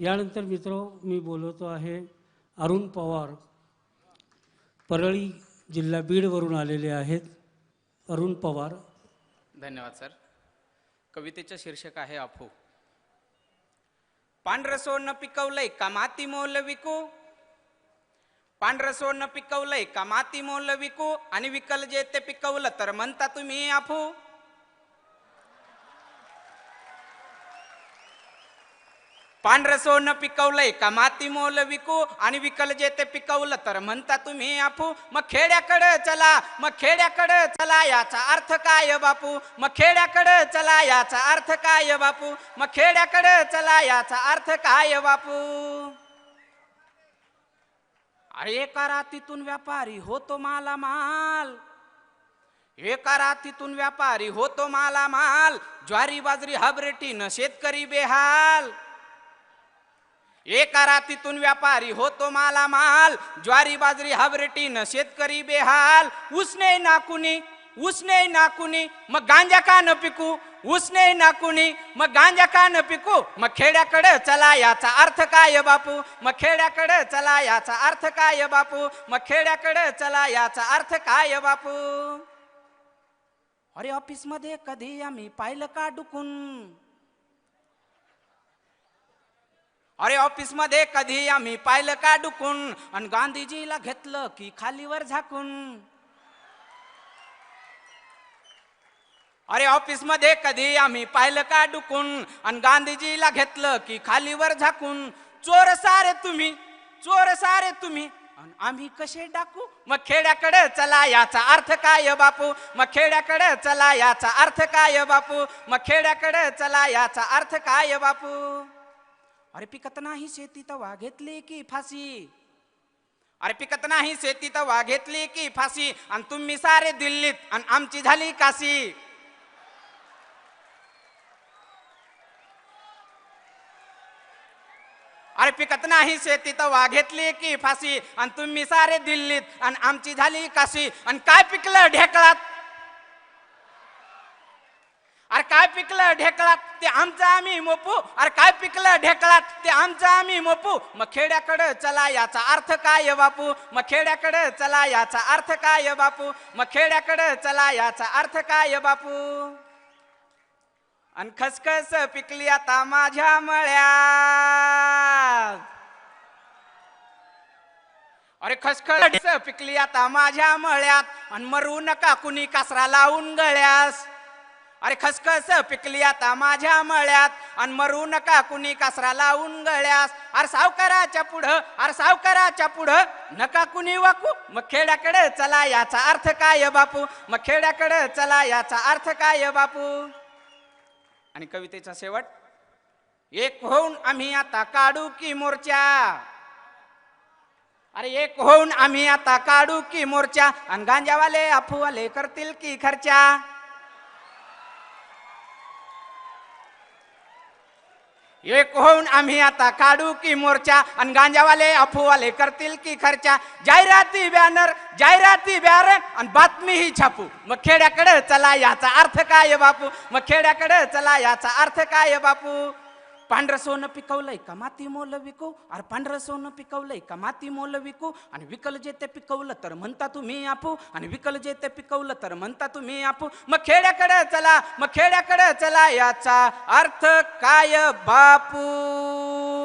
यानंतर मित्र मी बोलवतो आहे अरुण पवार. परळी जिल्हा बीडवरून आलेले आहेत. अरुण पवार. धन्यवाद सर. कवितेचं शीर्षक आहे अफू. पांढरं न पिकवलंय का माती मोल विकू? पांढरं न पिकवलंय का माती मोल विकू? आणि विकल जे ते पिकवलं तर म्हणता तुम्ही अफू? पांढरं सोनं पिकवलंय का? माती मोल विकू आणि विकल जे ते पिकवलं तर म्हणता तुम्ही आपू मग खेड्याकडं चला मग खेड्याकडं चला याचा अर्थ काय बापू? मग खेड्याकडं चला याचा अर्थ काय बापू? मग खेड्याकडं चला याचा अर्थ काय बापू? अरे एका रातीतून व्यापारी होतो माला माल एका रातीतून व्यापारी होतो माला माल ज्वारी बाजरी हबरेटीनं शेतकरी बेहाल. एका रातीतून व्यापारी होतो माला माल ज्वारी बाजरी हाबरेटीनं शेतकरी बेहाल. उसने नाकुनी उसने नाकुनी मग गांजा का न पिकू? उसने नाकुनी मग गांजा का न पिकू? मग खेड्याकडे चला याचा अर्थ काय बापू? मग खेड्याकडे चला याचा अर्थ काय बापू? मग खेड्याकडे चला याचा अर्थ काय बापू? अरे ऑफिसमध्ये कधी आम्ही पाहिलं का डुकून? अरे ऑफिसमध्ये कधी आम्ही पाहिलं का डुकून? आणि गांधीजीला घेतलं की खालीवर झाकून. अरे ऑफिसमध्ये कधी आम्ही पाहिलं का डुकून? आणि गांधीजीला घेतलं की खालीवर झाकून. चोर सारे तुम्ही चोर सारे तुम्ही. आणि आम्ही कसे डाकू? मग खेड्याकडे चला याचा अर्थ काय हो बापू? मग खेड्याकडे चला याचा अर्थ काय हो बापू? मग खेड्याकडे चला याचा अर्थ काय हो बापू? अरे पिकत नाही शेती तर घेतली की फाशी. अरे पिकत नाही शेती तर घेतली की फाशी. आणि तुम्ही सारे दिल्लीत आणि आमची झाली काशी. अरे पिकत नाही शेती तर घेतली की फाशी. आणि तुम्ही सारे दिल्लीत आणि आमची झाली काशी. आणि काय पिकलं ढेकळात? काय पिकलं ढेकळात? ते आमचं आम्ही मोपू. अरे काय पिकलं ढेकळात? ते आमचं आम्ही मोपू. मग खेड्याकडे चला याचा अर्थ काय बापू? मग खेड्याकडे चला याचा अर्थ काय बापू? मग खेड्याकडे चला याचा अर्थ काय बापू? आणि खसखस पिकली आता माझ्या मळ्यात. अरे खसखस पिकली आता माझ्या मळ्यात. आणि मरू नका कुणी कासरा लावून गळ्यास. अरे खसखस पिकली आता माझ्या मळ्यात आणि मरू नका कुणी कासरा लावून गळ्यास. अरे सावकाराच्या पुढं अरे सावकाराच्या पुढं नका कुणी वाकू. मग खेड्याकडे चला याचा अर्थ काय बापू? मग खेड्याकडे चला याचा अर्थ काय बापू? आणि कवितेचा शेवट एक होऊन आम्ही आता काढू की मोर्चा. अरे एक होऊन आम्ही आता काढू की मोर्चा. आणि गांजावाले अफूवाले करतील की खर्चा. एक होऊन आम्ही आता काढू की मोर्चा. आणि गांजावाले अफूवाले करतील की खर्चा. जाहिराती बॅनर जाहिराती बॅर आणि बातमी ही छापू. मग खेड्याकडे चला याचा अर्थ काय बापू? मग खेड्याकडे चला याचा अर्थ काय बापू? पांढरं सोनं पिकवलंय का? माती मोल विकू? अरे पांढरं सोनं पिकवलंय का? माती मोल विकू? आणि विकल जे ते पिकवलं तर म्हणता तुम्ही आपू. आणि विकल जे ते पिकवलं तर म्हणता तुम्ही आपू. मग खेड्याकडे चला मग खेड्याकडे चला याचा अर्थ काय बापू?